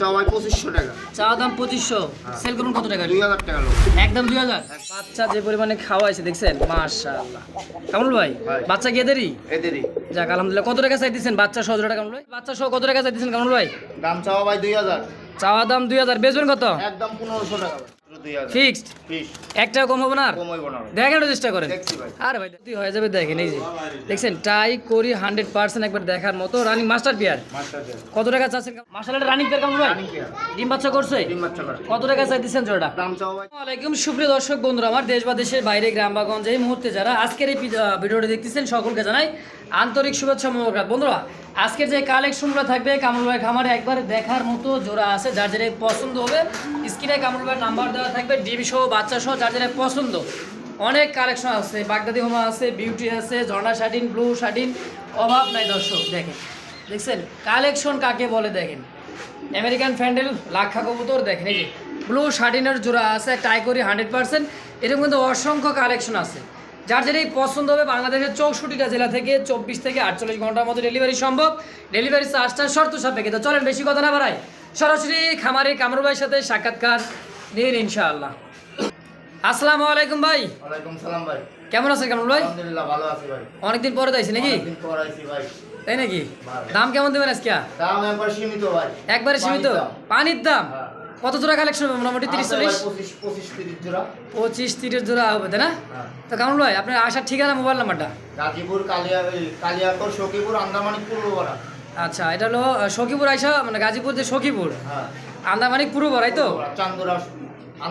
সবাই পঁচিশশো টাকা। চাওয়া দাম পঁচিশশো সেল করুন কত টাকা? দুই হাজার টাকা একদম দুই হাজার? বাচ্চা যে পরিমাণে খাওয়াইছে দেখছেন? মাশাআল্লাহ। কামরুল ভাই ভাই। বাচ্চা কি এদেরই? এদেরই। যাক আলহামদুলিল্লাহ। কত টাকা চাইতেছেন বাচ্চা সহ টাকা কামরুল ভাই? বাচ্চা সহ কত টাকা চাইতেছেন কামরুল ভাই? দাম চাওয়া ভাই দুই হাজার। চাওয়া দাম দুই হাজার। বেচবেন কত? একদম পনেরোশো টাকা ভাই। ফিক্সড বিশ এক টাকা কম হবে না ভাই। দেখেন চেষ্টা করেন। ভাই। আরে তুই হয়ে যাবে দেখেন এই যে। দেখছেন ট্রাই করি হান্ড্রেড পার্সেন্ট একবার দেখার মতো রানিং মাস্টার কত টাকা চাচ্ছেন? মাসালাটা রানিং পেয়ার কেমন ভাই? ডিম বাচ্চা করছে? কত টাকা চাইতেছেন জোড়া দাম চাওয়া ভাই। আসসালামাইকুম সুপ্রিয় দর্শক বন্ধুরা আমার দেশ বা দেশের বাইরে গ্রাম বা গঞ্জে এই মুহূর্তে যারা আজকের এই ভিডিও- ভিডিওটি দেখতেছেন সকলকে জানাই আন্তরিক শুভেচ্ছা মোবারক বন্ধুরা আজকের যে কালেকশনগুলো থাকবে, কামরুল ভাই খামারে একবার দেখার মতো জোড়া আছে, যার যেটা পছন্দ হবে, স্ক্রিনে কামরুল নাম্বার দেওয়া থাকবে ডিম সহ বাচ্চা সহ যার যেটা পছন্দ। অনেক কালেকশন আছে, বাগদাদি হোমা আছে, বিউটি আছে ঝর্ণা শাটিন ব্লু শাটিন অভাব নাই দর্শক, দেখেন। দেখছেন? কালেকশন কাকে বলে দেখেন? আমেরিকান ফ্যান্ডেল, লাক্ষা কবুতর, দেখেন, এই যে। ব্লু শার্টিনের জোড়া আছে, টাইকরি হান্ড্রেড পার্সেন্ট। এরকম কিন্তু অসংখ্য কালেকশন আছে। যার যেটাই পছন্দ হবে বাংলাদেশের চৌষট্টিটা জেলা থেকে চব্বিশ থেকে আটচল্লিশ ঘণ্টার মধ্যে ডেলিভারি সম্ভব। ডেলিভারি চার্জটা শর্ত সাপেক্ষে। তো চলেন বেশি কথা না বাড়াই। সরাসরি খামারি কামরু ভাইয়ের সাথে সাক্ষাৎকার নিন ইনশাআল্লাহ। আসসালামু আলাইকুম ভাই। ওয়ালাইকুম সালাম ভাই। কেমন আছে কামরুল ভাই? আলহামদুলিল্লাহ ভালো আছি ভাই। অনেকদিন পরে যাইছি নাকি? অনেকদিন পর আইছি ভাই। তাই নাকি? দাম কেমন দেবেন আজকে? দাম একবার সীমিত ভাই। একবারে সীমিত? পানির দাম। কত জোড়া কালেকশন হবে? মোটামুটি তিরিশ চল্লিশ? পঁচিশ তিরিশ জোড়া। হবে তাই না? হ্যাঁ। তো কেমন ভাই আপনার আসার ঠিকানা মোবাইল নাম্বারটা? গাজীপুর কালিয়া এই সখীপুর আন্দামানিক পূর্বপাড়া আচ্ছা এটা হলো সখীপুর আইসা মানে গাজীপুর যে সখীপুর? হ্যাঁ। আন্দামানিক পূর্ব বড়াই তো? চান্দুরা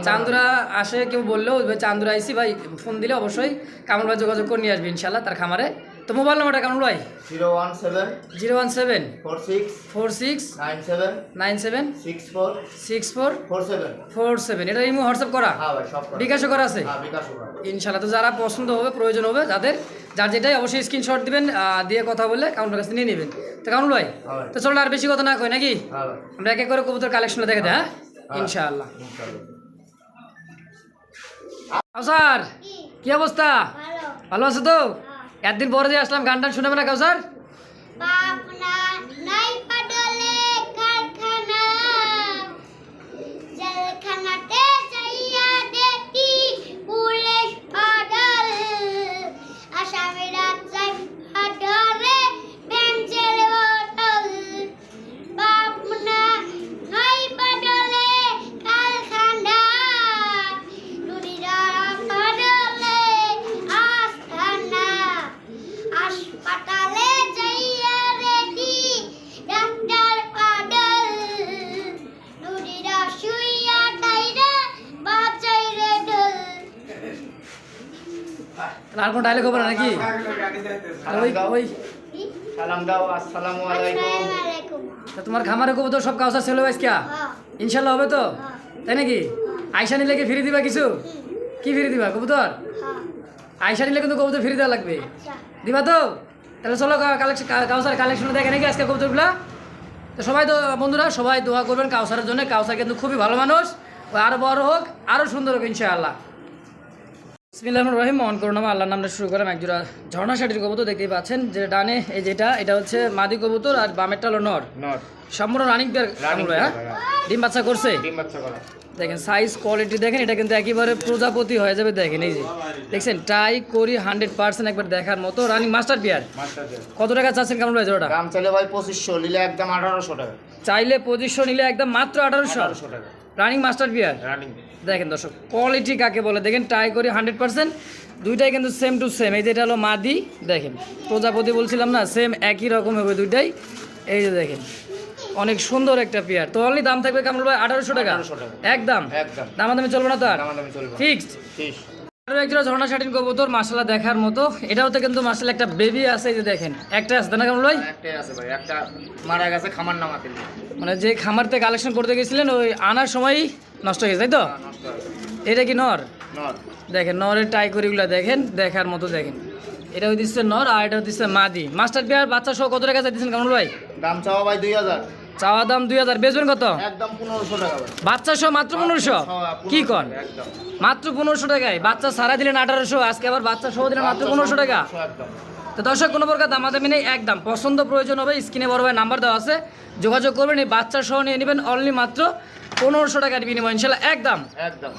চান্দুরা আসে কেউ বললেও চান্দুরা আইসি ভাই ফোন দিলে অবশ্যই কামল ভাই যোগাযোগ করে নিয়ে আসবে ইনশাল্লাহ তার খামারে। তো মোবাইল নাম্বারটা কামল ভাই? Zero one seven zero one seven four six four six nine seven nine seven six four six four four seven. Four seven. এটা ইমো হোয়াটসঅ্যাপ করা? হ্যাঁ করা। বিকাশও করা আছে? হ্যাঁ বিকাশ করা। ইনশাল্লাহ তো যারা পছন্দ হবে প্রয়োজন হবে যাদের যার যেটাই অবশ্যই স্ক্রিনশট দিবেন দিয়ে কথা বলে কাউন্টার কাছে নিয়ে নেবেন। তো ভাই? হ্যাঁ ভাই। তো চলো আর বেশি কথা না কই নাকি? আমরা এক এক করে কবুতর কালেকশনটা দেখে দেয় হ্যাঁ? ইনশাআল্লাহ। কাউসার কি অবস্থা? ভালো। ভালো আছো তো? একদিন পরে দিয়ে আসলাম গানটা শুনাবে না কাউসার নাই পাডলে কারখানা। হবে না নাকি ওই ওই। সালাম দাও আসসালামু আলাইকুম। আসসালামু তোমার খামারে কবুতর সব কাউসার ছেলে কিয়া হ্যাঁ। ইনশাল্লাহ হবে তো? হ্যাঁ। তাই নাকি? আয়সা নিলে কি ফিরে দিবা কিছু? কি ফিরে দিবা কবুতর? হ্যাঁ। আয়সা নিলে কিন্তু কবুতর ফিরে দেওয়া লাগবে। আচ্ছা। দিবা তো? তাহলে চলো কালেকশন কাউসার কালেকশন দেখে নাকি আজকে কবুতরগুলা? তো সবাই তো বন্ধুরা সবাই দোয়া করবেন কাউসারের জন্য। কাউসার কিন্তু খুবই ভালো মানুষ। ও আরও বড় হোক আরও সুন্দর হোক ইনশাআল্লাহ। বিসমিল্লাহ রহিম। মন করুন নামা আল্লাহর নামটা শুরু করলাম। একজোড়া ঝর্ণা শাটির কবুতর দেখতেই পাচ্ছেন। যে ডানে এই যেটা এটা হচ্ছে মাদি কবুতর আর বামেরটা হলো নর। সম্পূর্ণ রানিং হ্যাঁ? হ্যাঁ। ডিম বাচ্চা করছে? ডিম বাচ্চা করা। দেখেন সাইজ কোয়ালিটি দেখেন এটা কিন্তু একেবারে প্রজাপতি হয়ে যাবে দেখেন এই যে। দেখছেন ট্রাই করি হান্ড্রেড পার্সেন্ট একবার দেখার মতো রানিং মাস্টার পেয়ার। কত টাকা চাচ্ছেন কেমন ভাই জোড়াটা দাম চলে ভাই পঁচিশশো নিলে একদম আঠারোশো টাকা। চাইলে পঁচিশশো নিলে একদম মাত্র আঠারোশো। আঠারোশো টাকা। রানিং মাস্টার পিয়ার রানিং দেখেন দর্শক কোয়ালিটি কাকে বলে? দেখেন ট্রাই করি হান্ড্রেড পার্সেন্ট দুইটাই কিন্তু সেম টু সেম এই যে এটা হলো মাদি দেখেন। প্রজাপতি বলছিলাম না সেম একই রকম হবে দুইটাই। এই যে দেখেন অনেক সুন্দর একটা পেয়ার তো অনলি দাম থাকবে কেমন ভাই আঠারোশো টাকা? একদম? একদম। দামাদামি চলবে না তো আর? ফিক্সড ফিক্সড ত্রিশ আরও একজোড়া ঝর্ণা শাটিন কবুতর মাসালা দেখার মতো। এটাও তো কিন্তু মাসালা একটা বেবি আছে যে দেখেন। একটা আছে না কেমন ভাই? একটাই আছে ভাই একটা মারা গেছে খামার নামাতে। মানে যে খামার থেকে কালেকশন করতে গেছিলেন ওই আনার সময়ই নষ্ট হয়ে গেছে তাই তো? এটা কি নর? দেখেন নরের টাইকরিগুলো দেখেন দেখার মতো দেখেন। এটা দিচ্ছে নর আর এটা দিচ্ছে মাদি। মাস্টার বিয়ার বাচ্চা সহ কত টাকা চাইতেছেন কেমন ভাই? দাম চাওয়া ভাই দুই হাজার। চাওয়া দাম দুই হাজার বেচবেন কত? একদম পনেরোশো টাকা বাচ্চা সহ মাত্র পনেরোশো? কি কন? মাত্র পনেরোশো টাকায়। বাচ্চা সারা দিলেন আঠারোশো আজকে আবার বাচ্চা সহ দিলেন মাত্র পনেরোশো টাকা। তো দর্শক কোনো প্রকার দামাদামি নেই একদম। পছন্দ প্রয়োজন হবে স্ক্রিনে বড় ভাই নাম্বার দেওয়া আছে। যোগাযোগ করবেন এই বাচ্চা সহ নিয়ে নেবেন অনলি মাত্র পনেরোশো টাকার বিনিময় ইনশাল্লাহ একদম। একদম।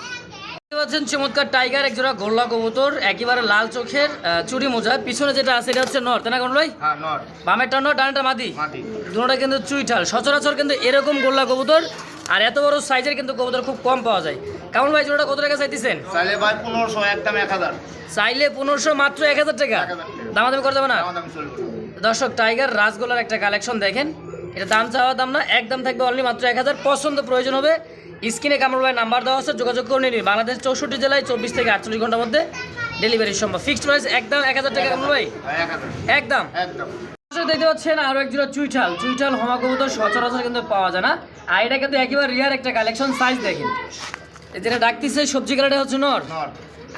পাচ্ছেন চমৎকার টাইগার এক জোড়া গোল্লা কবুতর একেবারে লাল চোখের চুরি মোজা। পিছনে যেটা আছে এটা হচ্ছে নর তাই না কোন ভাই হ্যাঁ বামেরটা নর ডানটা মাদি? দুটোটা কিন্তু চুইঠাল। সচরাচর কিন্তু এরকম গোল্লা কবুতর আর এত বড় সাইজের কিন্তু কবুতর খুব কম পাওয়া যায়। কেমন ভাই জোড়াটা কত টাকা চাইতেছেন? চাইলে ভাই পনেরোশো একদম এক হাজার। চাইলে পনেরোশো মাত্র এক হাজার টাকা? 1000 টাকা। দামাদামি করা যাবে না? দর্শক টাইগার রাসগোলার একটা কালেকশন দেখেন। এটা দাম চাওয়া দাম না একদম থাকবে অনলি মাত্র এক হাজার। পছন্দ প্রয়োজন হবে। স্ক্রিনে কামরুল ভাই নাম্বার দেওয়া আছে যোগাযোগ করে নিন। বাংলাদেশ চৌষট্টি জেলায় চব্বিশ থেকে আটচল্লিশ ঘণ্টার মধ্যে ডেলিভারি সম্ভব। ফিক্সড প্রাইস একদম এক হাজার টাকা কামরুল ভাই? একদম। দেখতে পাচ্ছেন আরও এক জোড়া চুইঠাল। চুইঠাল হমা কবুতর সচরাচর কিন্তু পাওয়া যায় না। আর এটা কিন্তু একেবারে রিয়ার একটা কালেকশন সাইজ দেখেন। যেটা ডাকতেছে সবজি কালারটা হচ্ছে নর।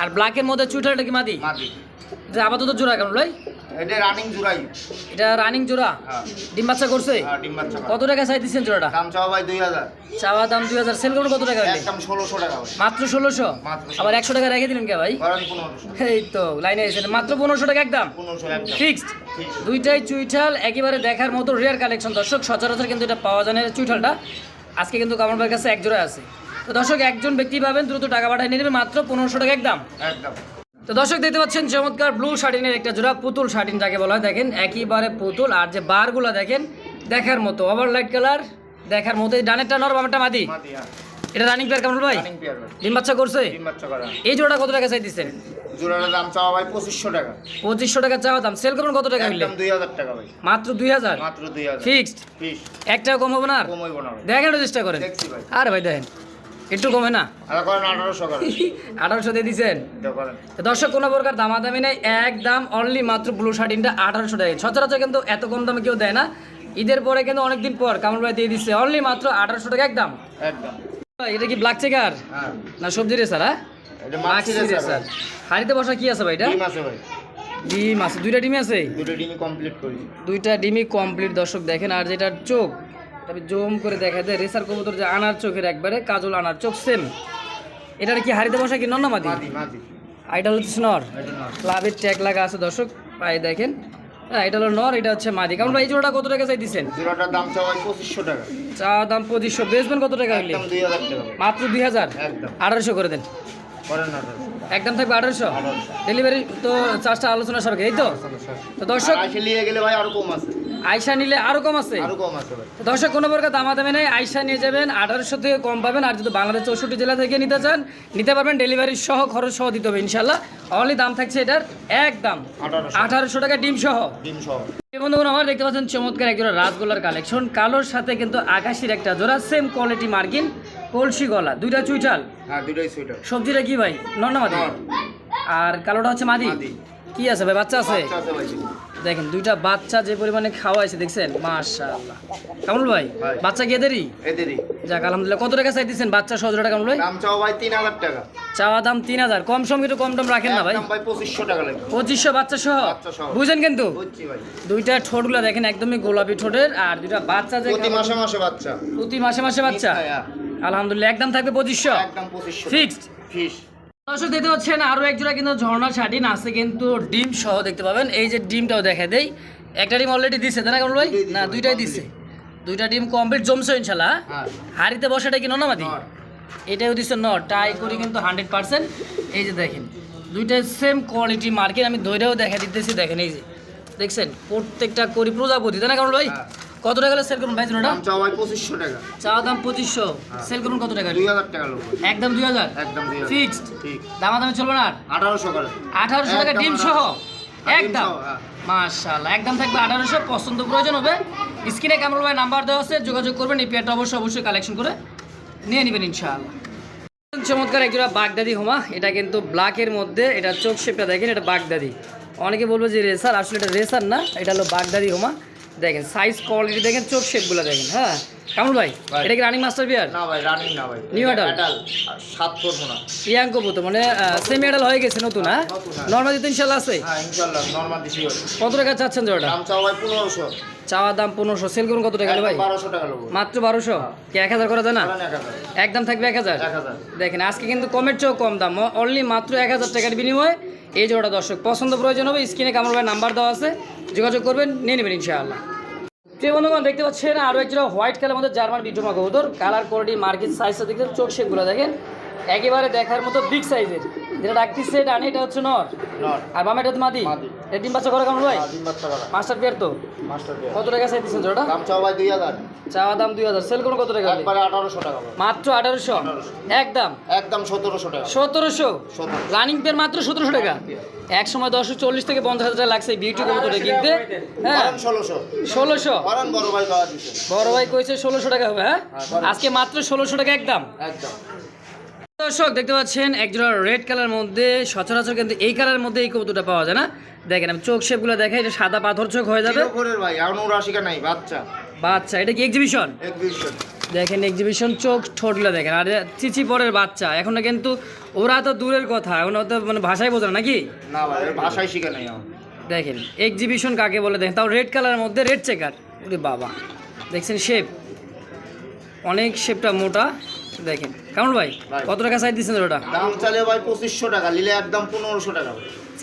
আর ব্ল্যাকের মধ্যে চুইঠালটা কি মাদি? মাটি যে আপাতত জোড়া কেমন ভাই এটা রানিং জুড়াই। এটা রানিং জোড়া? হ্যাঁ। ডিম বাচ্চা করছে? হ্যাঁ ডিম বাচ্চা কত টাকা চাই দিচ্ছেন জোড়াটা? দাম চাওয়া ভাই দুই হাজার। চাওয়া দাম দুই হাজার। সেল করুন কত টাকা একদম ষোলোশো টাকা মাত্র ষোলোশো? আবার একশো টাকা রেখে দিলেন কে ভাই? এই তো লাইনে এসেছেন। মাত্র পনেরোশো টাকা একদম? ফিক্সড দুইটাই চুইঠাল একেবারে দেখার মতো রেয়ার কালেকশন দর্শক সচরাচর কিন্তু এটা পাওয়া যায় না চুইঠালটা। আজকে কিন্তু ভাইয়ের কাছে এক জোড়া আছে। তো দর্শক একজন ব্যক্তি পাবেন দ্রুত টাকা পাঠিয়ে নিয়ে নেবে। মাত্র পনেরোশো টাকা একদম। একদম। তো দর্শক দেখতে পাচ্ছেন চমৎকার ব্লু শার্টিনের একটা জোড়া পুতুল শার্টিন যাকে বলা হয়। দেখেন একইবারে পুতুল আর যে বারগুলো দেখেন দেখার মতো। ওভার লাইট কালার দেখার মতো। ডানেরটা নর বামেরটা মাদি? হ্যাঁ। এটা রানিং পেয়ার কামরুল ভাই? রানিং পেয়ার ভাই। ডিম বাচ্চা করছে? ডিম বাচ্চা করা। এই জোড়াটা কত টাকা চাই দিচ্ছেন জোড়াটার দাম চাওয়া ভাই পঁচিশশো টাকা। পঁচিশশো টাকা চাওয়া দাম। সেল করুন কত টাকা হইলে? একদম দুই হাজার টাকা ভাই। মাত্র দুই হাজার? মাত্র দুই হাজার। ফিক্সড এক টাকা কম হবে না দেখেন চেষ্টা করেন। আরে ভাই দেখেন। একটু কমে না? আঠারোশো দিয়ে দিচ্ছেন দর্শক কোনো প্রকার দামাদামি নেই এক দাম অনলি মাত্র ব্লু শার্টিনটা আঠারোশো টাকা সচরাচর কিন্তু এত কম দামে কেউ দেয় না। ঈদের পরে কিন্তু অনেকদিন পর কামল ভাই দিয়ে দিচ্ছে অনলি মাত্র আঠারোশো টাকা একদম। এটা কি ব্ল্যাক চেকার না সবজি রেসার হ্যাঁ? মাক্সি রেসার হাড়িতে বসা কি আছে ভাই এটা? ডিম আছে ভাই। ডিম আছে। দুইটা ডিমই আছে? দুটো ডিমই কমপ্লিট দুইটা ডিমই কমপ্লিট দর্শক দেখেন আর যেটা চোখ তবে জম করে দেখা যায় রেসার কবুতর যে আনার চোখের একবারে কাজল আনার চোখ সেম এটার কি হাড়িতে বসা কি নন্না মাদি? মাদি মাদি। হচ্ছে নর? ক্লাবের ট্যাগ লাগা আছে দর্শক পায়ে দেখেন। হ্যাঁ এটা হলো নর এটা হচ্ছে মাদি। কারণ ভাই এই জোড়াটা কত টাকা চাই দিচ্ছেন জোড়াটার দাম চাওয়া পঁচিশশো টাকা। চা দাম পঁচিশশো। বেচবেন কত টাকা ভাই মাত্র দুই হাজার? আঠারোশো করে দেন। একদম থাকবে আঠারোশো? ডেলিভারি তো চার্জটা আলোচনা সাপেক্ষে এই তো? তো দর্শক গেলে ভাই আরও কম আছে। আয়সা নিলে আরও কম আছে? আরও কম আছে দর্শক কোনো প্রকার দামাদামি নেই আয়সা নিয়ে যাবেন আঠারোশো থেকে কম পাবেন আর যদি বাংলাদেশ চৌষট্টি জেলা থেকে নিতে চান নিতে পারবেন ডেলিভারি সহ খরচ সহ দিতে হবে ইনশাল্লাহ অনলি দাম থাকছে এটার একদম আঠারোশো। আঠারোশো টাকা ডিম সহ। ডিম সহ। বন্ধুগণ আমার দেখতে পাচ্ছেন চমৎকার এক জোড়া রাসগোল্লার কালেকশন কালোর সাথে কিন্তু আকাশির একটা জোড়া সেম কোয়ালিটি মার্কিন কলসি গলা দুইটা চুইটাল হ্যাঁ সুইটার সবজিটা কি ভাই? নর মাদি? আর কালোটা হচ্ছে মাদি। কি আছে ভাই বাচ্চা আছে? দেখেন দুইটা বাচ্চা যে পরিমাণে খাওয়াইছে দেখছেন? মাশাআল্লাহ। কামরুল ভাই। বাচ্চা কি এদেরই? এদেরই। যাক আলহামদুলিল্লাহ। কত টাকা চাই দিচ্ছেন বাচ্চা সহজটা কামরুল ভাই? দাম চাওয়া ভাই তিন হাজার টাকা। চাওয়া দাম তিন হাজার। কম সম একটু কম টম রাখেন না ভাই। ভাই পঁচিশশো টাকা লাগবে। পঁচিশশো বাচ্চা সহ? বাচ্চা সহ। বুঝেন কিন্তু? বুঝছি ভাই। দুইটা ঠোঁটগুলো দেখেন একদমই গোলাপি ঠোঁটের আর দুইটা বাচ্চা যে প্রতি মাসে মাসে বাচ্চা। প্রতি মাসে মাসে বাচ্চা। আলহামদুলিল্লাহ একদম থাকবে পঁচিশশো? একদম পঁচিশশো। ফিক্সড? ফিস দর্শক দেখতে পাচ্ছেন আরও এক জোড়া কিন্তু ঝর্ণা শাটিন আছে কিন্তু ডিম সহ দেখতে পাবেন। এই যে ডিমটাও দেখা দেই। একটা ডিম অলরেডি দিছে তাই না কামরুল ভাই? না দুইটাই। দিছে। দুইটা ডিম কমপ্লিট জমছে ইনশাল্লাহ হ্যাঁ। হাড়িতে বসাটা কি ননামাদি? এটাও দিচ্ছে ন টাই করি কিন্তু হান্ড্রেড পার্সেন্ট। এই যে দেখেন দুইটাই সেম কোয়ালিটি মার্কেট আমি ধৈরেও দেখা দিতেছি দেখেন এই যে। দেখছেন প্রত্যেকটা করি প্রজাপতি তাই না কামরুল ভাই? হ্যাঁ। কত টাকা সেল করুন ভাই জোড়াটা? দাম চাওয়া ভাই পঁচিশশো টাকা। চা দাম পঁচিশশো। সেল করুন কত টাকা? দুই হাজার টাকা লোক একদম দুই হাজার? একদম দুই হাজার। ফিক্সড? ঠিক। দামাদামি চলবে না আর? আঠারোশো করে। আঠারোশো টাকা ডিম সহ হ্যাঁ, একদম? হ্যাঁ। মাশাআল্লাহ একদম থাকবে আঠারোশো। পছন্দ প্রয়োজন হবে। স্ক্রিনে কামরুল ভাই নাম্বার দেওয়া আছে যোগাযোগ করবেন। এই পেয়ারটা অবশ্যই অবশ্যই কালেকশন করে নিয়ে নেবেন ইনশাআল্লাহ। চমৎকার একজোড়া বাগদাদি হোমা। এটা কিন্তু ব্ল্যাকের মধ্যে এটা চোখ শেপটা দেখেন এটা বাগদাদি। অনেকে বলব যে রেসার আসলে এটা রেসার না এটা হলো বাগদাদি হোমা। দেখেন সাইজ কোয়ালিটি দেখেন চোখ শেপগুলো দেখেন হ্যাঁ? কামরুল ভাই। এটা কি রানিং মাস্টার বিয়ার না ভাই রানিং না ভাই? Adult, আর সাত করব না। প্রিয়াঙ্ক পুতো মানে সেমি এডাল হয়ে গেছে নতুন হ্যাঁ? নতুন, হ্যাঁ। নর্মালি ইনশাল্লাহ আছে? হ্যাঁ ইনশাল্লাহ নর্মাল দিছি কত টাকা চাচ্ছেন জোড়াটা দাম চাওয়া ভাই পনেরোশো। চাওয়া দাম পনেরোশো। সেল করুন কত টাকা ভাই? বারোশো টাকা নেব মাত্র বারোশো? কি এক হাজার করা যায় না? একদম থাকবে এক হাজার? দেখেন আজকে কিন্তু কমের চেয়েও কম দাম। অনলি মাত্র এক হাজার টাকার বিনিময়ে এই জোড়া দর্শক পছন্দ প্রয়োজন হবে স্ক্রিনে কামড় ভাই নাম্বার দেওয়া আছে। যোগাযোগ করবেন নিয়ে নেবেন ইনশাআল্লাহ। প্রিয় বন্ধুগণ দেখতে পাচ্ছেন আরও একজন হোয়াইট কালার মধ্যে জার্মান বিটুমা কবুতর। কালার কোয়ালিটি মার্কেট সাইজটা দেখতে চোখ সেগুলো দেখেন। একেবারে দেখার মতো বিগ সাইজের যেটা ডাকতেছে ডানে এটা হচ্ছে নর। নট আর বামেটা মাদি। এটা ডিম বাচ্চা করে কেমন ভাই? বাচ্চা করা। মাস্টার পেয়ার তো? Master pair. কত টাকা চাইতেছেন জোড়া দাম চাও ভাই দুই হাজার। চাওয়া দাম দুই হাজার। সেল করুন কত টাকা একবারে টাকা মাত্র আঠারোশো? একদম একদম সতেরোশো টাকা। সতেরোশো? সতেরো রানিং পেয়ার মাত্র সতেরোশো টাকা? এক সময় দশশো চল্লিশ থেকে পঞ্চাশ হাজার টাকা লাগছে বিউটি কবুতরে কিনতে। হ্যাঁ। ষোলোশো। ষোলোশো? বড় ভাই কইছে ষোলোশো টাকা হবে হ্যাঁ? হ্যাঁ, আজকে মাত্র ষোলোশো টাকা একদম একদম। দর্শক দেখতে পাচ্ছেন একজোড়া রেড কালার মধ্যে সচরাচর কিন্তু এই কালারের মধ্যে এই কবুতরটা পাওয়া যায় না। দেখেন আমি চোখ শেপগুলো দেখাই এটা সাদা পাথর চোখ হয়ে যাবে। ভাই নাই বাচ্চা। বাচ্চা এটা কি এক্সিবিশন এক্সিবিশন দেখেন এক্সিবিশন চোখ ঠোঁটগুলো দেখেন আর চিচি পরের বাচ্চা। এখন কিন্তু ওরা তো দূরের কথা এখন তো মানে ভাষাই বোঝে না নাকি? না ভাই ভাষায় শিখে নাই দেখেন এক্সিবিশন কাকে বলে? দেখেন তাও রেড কালারের মধ্যে রেড চেকার ওরে বাবা দেখছেন শেপ অনেক শেপটা মোটা। দেখেন কেমন ভাই। কত টাকা চাই দিচ্ছেন ওটা? দাম চালে ভাই পঁচিশশো টাকা নিলে একদম পনেরোশো টাকা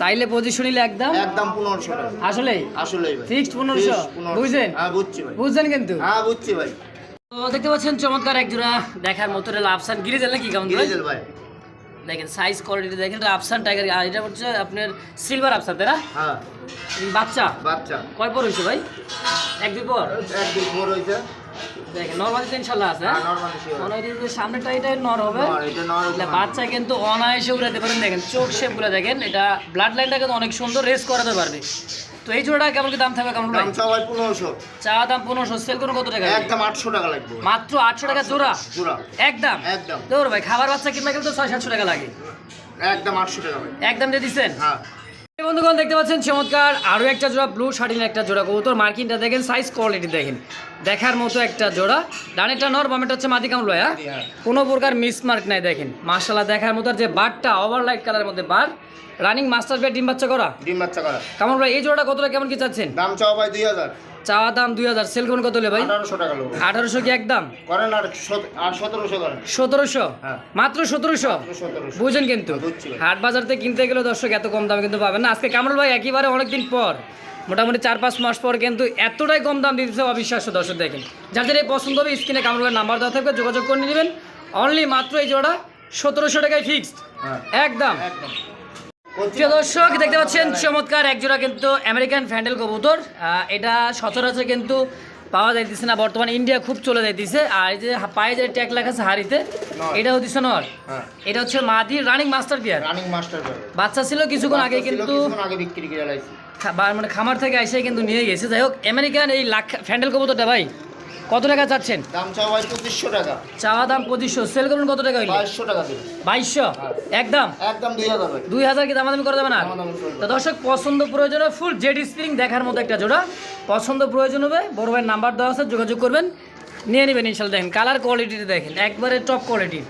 চাইলে পজিশন নিলে একদম? একদম পনেরোশো টাকা। আসলে 1500 Fixed 1500 বুঝছেন? হ্যাঁ বুঝছি ভাই। বুঝছেন কিন্তু? হ্যাঁ বুঝছি ভাই। তো দেখতে পাচ্ছেন চমৎকার এক জোড়া দেখার মতো এটা আফসান গিরিজেল নাকি কেমন? গিরিজেল ভাই। দেখেন সাইজ কোয়ালিটি দেখেন এটা আফসান টাইগার আর এটা হচ্ছে আপনার সিলভার আফসান তাই না? হ্যাঁ। বাচ্চা? বাচ্চা। কয় পর হয়েছে ভাই? এক দুই পর? একদিন মোর হয়েছে। হ্যাঁ? হ্যাঁ, বাচ্চা কিন্তু অনায়াসে উড়াতে পারেন দেখেন চোখ দেখেন এটা ব্লাড লাইনটা কিন্তু অনেক সুন্দর রেস করাতে পারবে। তো এই জোড়াটা কেমন কি দাম থাকবে কেমন চা দাম সেল করুন কত টাকা? একদম 800 টাকা লাগবে। মাত্র 800 টাকা জোড়া? একদম? একদম। ভাই খাবার বাচ্চা কিনবে কিন্তু টাকা লাগে। একদম 800 টাকা একদম দিয়ে হ্যাঁ। বন্ধুগণ দেখতে পাচ্ছেন চমৎকার। আরও একটা জোড়া ব্লু শার্টিন একটা জোড়া কবুতর। মার্কিনটা দেখেন সাইজ কোয়ালিটি দেখেন। দেখার মতো একটা জোড়া। ডানেরটা নর বামেটা হচ্ছে মাদি কামলো হ্যাঁ হ্যাঁ। কোনো প্রকার মিসমার্ক নাই দেখেন। মার্শাল্লাহ দেখার মতো আর যে বারটা ওভার লাইট কালারের মধ্যে বার। রানিং মাস্টার বেড ডিম বাচ্চা করা? ডিম বাচ্চা করা। কামল ভাই এই জোড়াটা কতটা কেমন কি চাচ্ছেন? দাম চাও ভাই দুই হাজার। চাওয়া দাম দুই হাজার। সেল করুন কত হলে ভাই? আঠারোশো কি একদম? করেন আর সত- আর সতেরোশো হ্যাঁ। মাত্র সতেরোশো? বুঝেন কিন্তু। হ্যাঁ। হাট বাজার থেকে কিনতে গেলে দর্শক এত কম দামে কিন্তু পাবেন না। আজকে কামরুল ভাই একেবারে অনেকদিন পর। মোটামুটি চার পাঁচ মাস পর কিন্তু এতটাই কম দাম দিতেছে অবিশ্বাস্য দর্শক দেখেন। যাদের এই পছন্দ হবে স্ক্রিনে ভাইয়ের নাম্বার দেওয়া থাকবে যোগাযোগ করে নেবেন। অনলি মাত্র এই জোড়া সতেরোশো টাকায় ফিক্সড হ্যাঁ। একদম। প্রিয় দর্শক দেখতে পাচ্ছেন চমৎকার একজোড়া কিন্তু আমেরিকান ফ্যান্ডেল কবুতর। এটা সচরাচর কিন্তু পাওয়া যাইতেছে না বর্তমানে ইন্ডিয়া খুব চলে যাইতেছে। আর এই যে পায়ে যে ট্যাগ লেখা আছে হাড়িতে এটা হচ্ছে নর। হ্যাঁ। এটা হচ্ছে মাদি running master pair running master বাচ্চা ছিল কিছুক্ষণ আগে কিন্তু আগে বিক্রি করে মানে খামার থেকে এসে কিন্তু নিয়ে গেছে। যাই হোক আমেরিকান এই লাখ ফ্যান্ডেল কবুতরটা ভাই কত টাকা চাচ্ছেন? দাম চাও ভাই পঁচিশশো টাকা। চাওয়া দাম পঁচিশশো। সেল করুন কত টাকা হইলে? বাইশশো টাকা বাইশশো? একদম? একদম দুই হাজার দুই হাজার কি দামাদামি করে দেবে না? তো দর্শক পছন্দ প্রয়োজন হবে ফুল জেড স্প্রিং দেখার মতো একটা জোড়া। পছন্দ প্রয়োজন হবে বড় ভাইয়ের নাম্বার দেওয়া আছে যোগাযোগ করবেন। নিয়ে নেবেন ইনশাল্লাহ। দেখেন কালার কোয়ালিটিটা দেখেন একবারে টপ কোয়ালিটি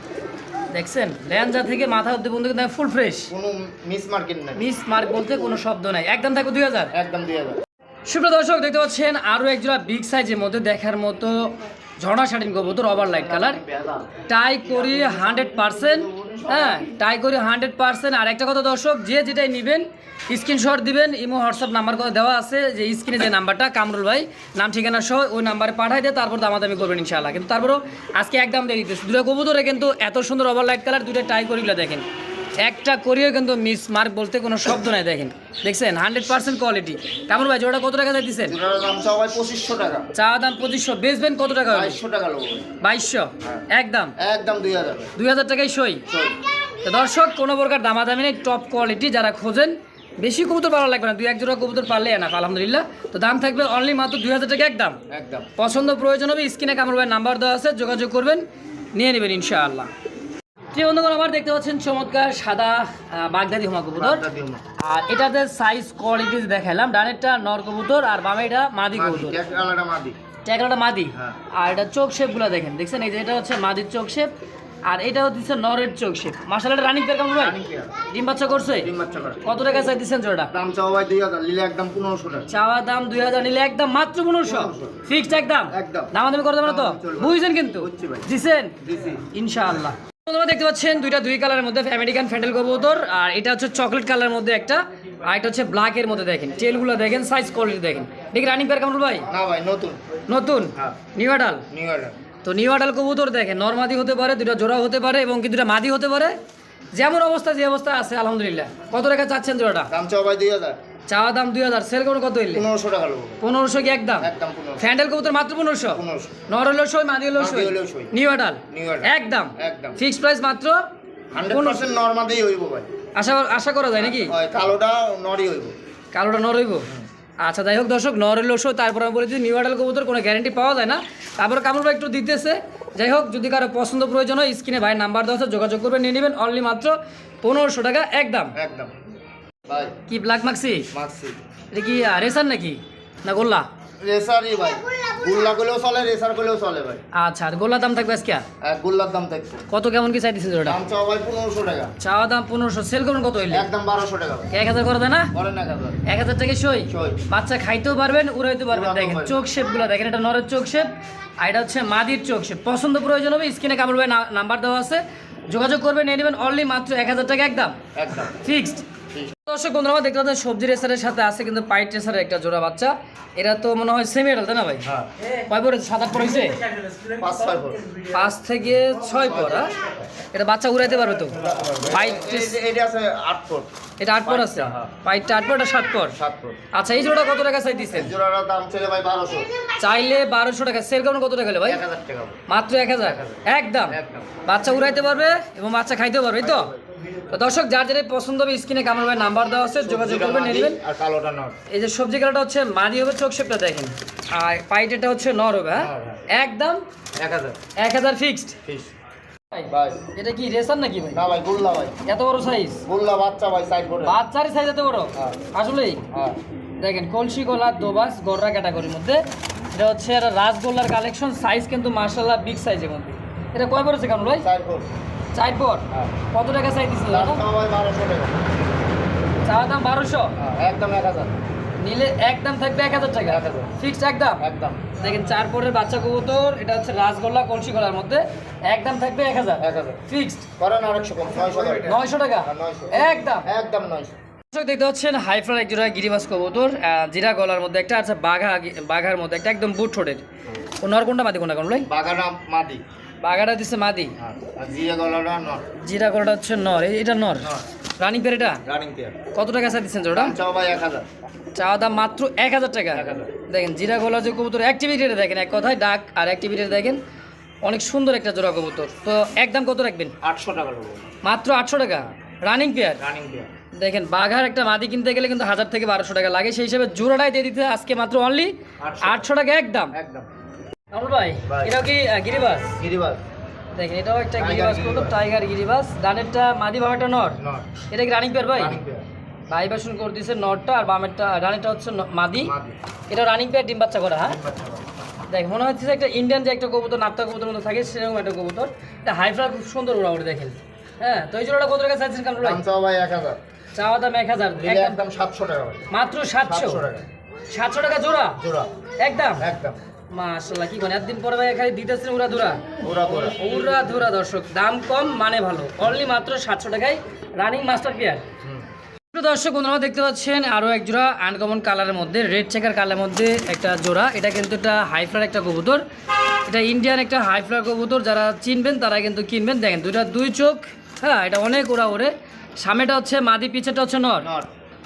দেখছেন? ল্যাঞ্জা থেকে মাথা অব্দি বন্ধু কিন্তু ফুল ফ্রেশ কোনো মিস মার্কেট নাই। মিস মার্ক বলতে কোনো শব্দ নাই। একদম থাকবে দুই হাজার। একদম দুই হাজার। সুপ্রিয় দর্শক দেখতে পাচ্ছেন আরও একজোড়া বিগ সাইজের মধ্যে দেখার মতো ঝর্ণা শাড়ি করব তো রবার লাইট কালার টাই করি হান্ড্রেড পার্সেন্ট হ্যাঁ টাই করি হান্ড্রেড পার্সেন্ট আর একটা কথা দর্শক, যে যেটাই নেবেন স্ক্রিনশট দিবেন, ইমো, হোয়াটসঅ্যাপ নাম্বার দেওয়া আছে যে স্ক্রিনে যে নাম্বারটা, কামরুল ভাই, নাম, ঠিকানা সহ ওই নাম্বারে পাঠাই দেয় তারপর দামাদামি করবেন ইনশাআল্লাহ। কিন্তু তারপরও আজকে একদম দিতেছে দুটো কবুতরে কিন্তু এত সুন্দর ওভার লাইট কালার দুটো টাই করিগুলো দেখেন। একটা করিও কিন্তু মিস মার্ক বলতে কোনো শব্দ নাই দেখেন। দেখছেন? হান্ড্রেড পার্সেন্ট কোয়ালিটি কামরুল ভাই জোড়া কত টাকা দিচ্ছেন পঁচিশশো টাকা। চা দাম পঁচিশশো বেচবেন কত টাকা বাইশশো টাকা বাইশশো? একদম? একদম দুই হাজার দুই হাজার টাকাই সই? তো দর্শক কোনো প্রকার দামাদামি নেই টপ কোয়ালিটি যারা খোঁজেন বেশি কবুতর ভালো লাগবে না। দুই এক জোড়া কবুতর পারলে না আলহামদুলিল্লাহ। তো দাম থাকবে অনলি মাত্র দুই হাজার টাকা একদম? একদম। পছন্দ প্রয়োজন হবে স্ক্রিনে কামড় ভাই নাম্বার দেওয়া আছে যোগাযোগ করবেন নিয়ে নেবেন ইনশাআল্লাহ। যে বন্ধুগণ আমার দেখতে পাচ্ছেন চমৎকার সাদা বাগদাদি হোমা কবুতর। আর এটাতে সাইজ কোয়ালিটি দেখালাম ডানেরটা নর কবুতর আর বামেটা মাদি কবুতর। আলাদা মাদি। হ্যাঁ। আর এটা চোখ শেপগুলো দেখেন। দেখছেন? এই যে এটা হচ্ছে মাদির চোখ শেপ আর এটা হচ্ছে নরের চোখ শেপ মাসাল এটা রানিং পেয়ার কেমন ভাই? ডিম বাচ্চা করছে? কত টাকা চাই দিচ্ছেন জোড়াটা? দাম চাও ভাই দুই হাজার নিলে একদম পনেরোশো টাকা। চাওয়া দাম দুই হাজার নিলে একদম মাত্র পনেরোশো। 1500 ফিক্সড একদম? একদম। দামাদামি করতে পারো তো? বুঝছেন কিন্তু? ভাই। ইনশাআল্লাহ। তোমরা দেখতে পাচ্ছেন দুইটা দুই কালারের মধ্যে আমেরিকান ফ্যান্ডেল কবুতর আর এটা হচ্ছে চকলেট কালারের মধ্যে একটা আর এটা হচ্ছে ব্ল্যাক এর মধ্যে দেখেন। টেলগুলো দেখেন সাইজ কোয়ালিটি দেখেন। দেখি রানিং পেয়ার কামরুল ভাই? না ভাই নতুন। নতুন? হ্যাঁ। নিউ আডাল নিউ ইয়ার তো নিউ আডাল কবুতর দেখেন নর্মাদি হতে পারে দুটো জোড়া হতে পারে এবং কি দুটা মাদি হতে পারে? যেমন অবস্থা যে অবস্থা আছে আলহামদুলিল্লাহ। কত টাকা চাচ্ছেন জোড়াটা? দাম চাও ভাই দুই হাজার। চাওয়া দাম দুই হাজার সেল করুন কত হইলে? পনেরোশো টাকা পনেরোশো কি একদম? ফ্যান্ডেল কবুতর মাত্র পনেরোশো? নর হলো সই মাদি হলো সই? নিউ আডাল একদম। ফিক্সড প্রাইস মাত্র হান্ড্রেড নর্মাদেই হইব ভাই। আশা আশা করা যায় নাকি? কালোটা নরই হইব। কালোটা নর হইব? আচ্ছা যাই হোক দর্শক নর হইল সই তারপর আমি বলেছি নিউ আডাল কবুতর কোনো গ্যারান্টি পাওয়া যায় না। তারপর কামড় ভাই একটু দিতেছে। যাই হোক যদি কারও পছন্দ প্রয়োজন হয় স্ক্রিনে ভাই নাম্বার দেওয়া যোগাযোগ করবেন নিয়ে নেবেন অনলি মাত্র পনেরোশো টাকা একদম। একদম। ভাই। কি ব্ল্যাক মাক্সি মাক্সি এটা কি রেসার নাকি? না গোল্লা? রেসারই ভাই। গুল্লা করলেও চলে রেসার করলেও চলে ভাই। আচ্ছা আর গোল্লার দাম থাকবে আজকে? এক গুল্লার দাম দেখছ কত কেমন কি চাইতেছেন ওটা? দাম চাও ভাই পনেরোশো টাকা। চাওয়া দাম পনেরোশো। সেল করুন কত হইলে? একদম বারোশো টাকা ভাই। এক হাজার করে দেয় না? এক হাজার টাকা সই? সই। বাচ্চা খাইতেও পারবেন উড়াইতে পারবেন। দেখেন। চোখ শেপগুলো দেখেন এটা নরের চোখ শেপ আর এটা হচ্ছে মাদির চোখ শেপ পছন্দ প্রয়োজন হবে স্ক্রিনে কামড় ভাই নাম্বার দেওয়া আছে। যোগাযোগ করবেন নিয়ে নেবেন অনলি মাত্র এক হাজার টাকা একদম। একদম। ফিক্সড। দর্শক বন্ধুরা আমার দেখতে পাচ্ছেন সবজি রেসারের সাথে আছে কিন্তু পাইট রেসারের একটা জোড়া বাচ্চা। এটা তো মনে হয় সেমি এডাল তাই না ভাই? হ্যাঁ। কয় পরে? সাত আট পড়েছে পাঁচ থেকে ছয় পর হ্যাঁ? এটা বাচ্চা উড়াইতে পারবে তো? পাইট এই- আছে আট ফুট এটা আট পর আছে? হ্যাঁ। পাইটটা আট পর এটা সাত পর? আচ্ছা এই জোড়া কত টাকা চাই জোড়াটার দাম ছিল ভাই বারোশো। চাইলে বারোশো টাকা। সেল কেমন কত টাকা হলে ভাই? মাত্র এক হাজার? একদম? একদম। বাচ্চা উড়াইতে পারবে এবং বাচ্চা খাইতেও পারবে তো? তো দর্শক যার যেটা পছন্দ হবে স্ক্রিনে নাম্বার দেওয়া আছে যোগাযোগ করবেন নেবেন। আর কালোটা নট। এই যে সবজি কালারটা হচ্ছে মাদি হবে চোখ শেপটা দেখেন। আর পাইটেটা হচ্ছে নর হবে হ্যাঁ? হ্যাঁ। একদম এক হাজার। এক হাজার ফিক্সড এটা কি রেসার নাকি ভাই? না ভাই গুল্লা ভাই। এত বড় সাইজ গুল্লা বাচ্চা ভাই সাইড করে। বাচ্চারই সাইজ এত বড়? হ্যাঁ। আসলেই? হ্যাঁ। দেখেন কলসি গলা দোবাস গররা ক্যাটাগরির মধ্যে। এটা হচ্ছে একটা রাসগোল্লার কালেকশন সাইজ কিন্তু মার্শাল্লাহ বিগ সাইজের মধ্যে। এটা কয় পড়েছে কেমন ভাই? সাইড হ্যাঁ। কত টাকা দিছিল দাম বারোশো দাম হ্যাঁ একদম এক হাজার। নিলে একদম থাকবে এক হাজার টাকা? ফিক্সড একদম একদম। দেখেন চার পরের বাচ্চা কবুতর এটা হচ্ছে রাসগোল্লা কলসি গলার মধ্যে একদম থাকবে এক হাজার। এক হাজার। ফিক্সড করেন আরেকশো নয়শো টাকা? হ্যাঁ। একদম একদম নয়শো। দর্শক দেখতে পাচ্ছেন হাইফ্লার এক জোড়া গিরিবাস কবুতর জিরা গলার মধ্যে একটা আছে বাঘা বাঘার মধ্যে একটা একদম বুট ঠোঁটের। নর কোনটা মাদি কোনটা কোন ভাই বাগানা মাদি। বাঘাটা দিচ্ছে মাদি? আর জিয়া গলাটা নট জিরা গলাটা হচ্ছে নর। এটা নর? রানিং পেয়ার এটা? Running pair. কত টাকা চাই দিচ্ছেন জোড়া? দাম ভাই এক হাজার। চাওয়া দাম মাত্র এক হাজার টাকা। দেখেন জিরা গলা যে কবুতর অ্যাক্টিভিটিটা দেখেন এক কথায় ডাক আর অ্যাক্টিভিটিটা দেখেন অনেক সুন্দর একটা জোড়া কবুতর। তো একদম কত রাখবেন? আটশো টাকা মাত্র আটশো টাকা। Running pair? Running pair. দেখেন বাঘার একটা মাদি কিনতে গেলে কিন্তু হাজার থেকে বারোশো টাকা লাগে। সেই হিসাবে জোড়াটাই দিয়ে দিতে আজকে মাত্র অনলি আটশো। আটশো টাকা একদম একদম ভাই। এটাও কি গিরিবাস? গিরিবাস। দেখেন এটাও একটা গিরিবাস টাইগার গিরিবাস। ডানেরটা মাদি বামেরটা নর নট। এটা কি রানিং পেয়ার ভাই? Running pair. ভাই বাসন করে দিয়েছে নরটা আর বামেরটা ডানেরটা হচ্ছে মাদি। মাদি। এটা রানিং পেয়ার ডিম বাচ্চা করা হ্যাঁ? দেখ মনে হচ্ছে একটা ইন্ডিয়ান যে একটা কবুতর নাপ্তা কবুতর মতো থাকে সেরকম একটা কবুতর। এটা হাই ফ্লাই খুব সুন্দর ওরা দেখেন। হ্যাঁ তো এই জোড়াটা কত টাকা চাইছেন কামরুল ভাই? ভাই এক হাজার। চাওয়া দাম এক হাজার। একদম। সাতশো টাকা মাত্র সাতশো টাকা জোড়া? জোড়া। একদম। একদম। মাশাল্লাহ কি কোন একদিন পরে ভাই এখানে দিতেছেন উড়া দুরা ওরা করে উড়া ধুরা দর্শক দাম কম মানে ভালো। অনলি মাত্র সাতশো টাকায় রানিং মাস্টার পেয়ার দর্শক বন্ধুরা দেখতে পাচ্ছেন আরও এক জোড়া আনকমন কালারের মধ্যে রেড চেকার কালারের মধ্যে একটা জোড়া। এটা কিন্তু একটা হাইফ্লার একটা কবুতর। এটা ইন্ডিয়ান একটা হাইফ্লার কবুতর। যারা চিনবেন তারা কিন্তু কিনবেন। দেখেন দুইটা দুই চোখ হ্যাঁ এটা অনেক ওরা ওরে সামনেটা হচ্ছে মাদি পিছেটা হচ্ছে নর।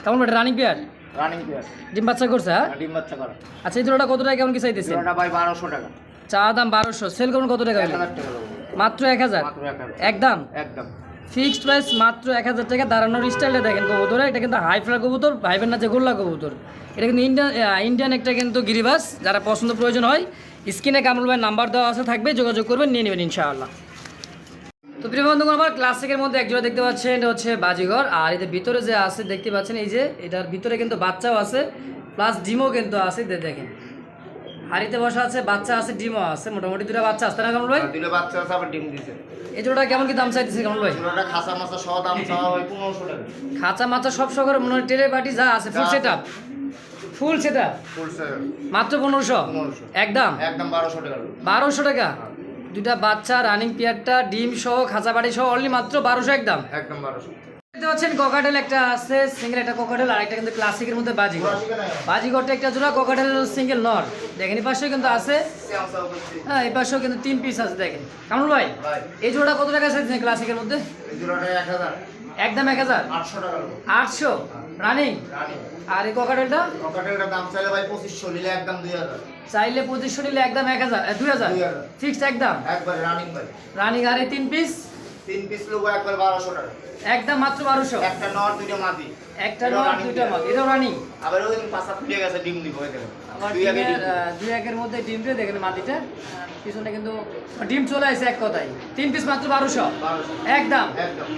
কেমন এটা রানিং পেয়ার রানিং পেয়ার ডিম বাচ্চা করছে হ্যাঁ? ডিম বাচ্চা করা। আচ্ছা এই জোড়াটা কত টাকা কেমন কি চাইতেছে জোড়াটা ভাই বারোশো টাকা। চা দাম সেল করুন কত টাকা মাত্র মাত্র একদম একদম। ফিক্সড প্রাইস মাত্র এক হাজার টাকা দাঁড়ানোর স্টাইলটা দেখেন কবুতরে এটা কিন্তু হাই ফ্লাই কবুতর ভাইবেন না যে গোল্লা কবুতর। এটা কিন্তু ইন্ডিয়ান ইন্ডিয়ান একটা কিন্তু গিরিবাস যারা পছন্দ প্রয়োজন হয় স্ক্রিনে কামরুল ভাই নাম্বার দেওয়া আছে থাকবে যোগাযোগ করবেন নিয়ে নেবেন ইনশাআল্লাহ। তো প্রিয় বন্ধুগণ আমার ক্লাসিকের মধ্যে একজোড়া দেখতে পাচ্ছেন এটা হচ্ছে বাজিঘর। আর এদের ভিতরে যে আছে দেখতে পাচ্ছেন এই যে এটার ভিতরে কিন্তু বাচ্চাও আছে প্লাস ডিমও কিন্তু আছে দেখেন। হাড়িতে বসা আছে বাচ্চা আছে ডিমও আছে মোটামুটি দুটা বাচ্চা আছে না কামরুল ভাই? দুটো বাচ্চা আছে আবার ডিম দিছে। এই জোড়াটা কেমন কি দাম চাইতেছে কামরুল ভাই? পুরোটা খাসা মাছা সহ দাম চাওয়া হয় পনেরোশো টাকা। খাঁচা মাচা সব সহকারে মনে হয় টেরে বাটি যা আছে ফুল সেটআপ সেট আছে। ফুল সেটআপ মাত্র পনেরোশো? পনেরোশো। একদম? একদম বারোশো টাকা। বারোশো টাকা? দুটা বাচ্চা রানিং পেয়ারটা ডিম সহ খাঁচা বাড়ি সহ অনলি মাত্র বারোশো একদম। একদম বারোশো। দেখতে পাচ্ছেন ককাটেল একটা আছে সিঙ্গেল একটা ককাটেল আর একটা কিন্তু ক্লাসিকের মধ্যে বাজি চুরাশি টাকা একটা জোড়া ককাটেল সিঙ্গেল নর। দেখেন এই পাশেও কিন্তু আছে। হ্যাঁ এই পাশেও কিন্তু তিন পিস আছে দেখেন। কামরুল ভাই এই জোড়া কত টাকা আছে ক্লাসিকের মধ্যে? একদম এক হাজার? আটশো রানিং আর এই ককাটেলটা রকেটের দাম চাইলে ভাই পঁচিশশো নিলে একদম দুই হাজার। চাইলে পঁচিশশো নিলে একদম এক হাজার দুই হাজার। ফিক্সড একদম? একবার রানিং আর এই তিন পিস তিন পিস লোক একবার বারোশো টাকা। একদম মাত্র বারোশো? একটা নর একটা নর দুইটা রানিং আবার ওই পাশা ফুটে গেছে ডিম দিব ওই দেখেন আমার দুই একের মধ্যে ডিম দিয়ে দেখেন পিছনে কিন্তু ডিম চলে আসে এক কথায়। তিন পিস মাত্র বারোশো। একদম? একদম।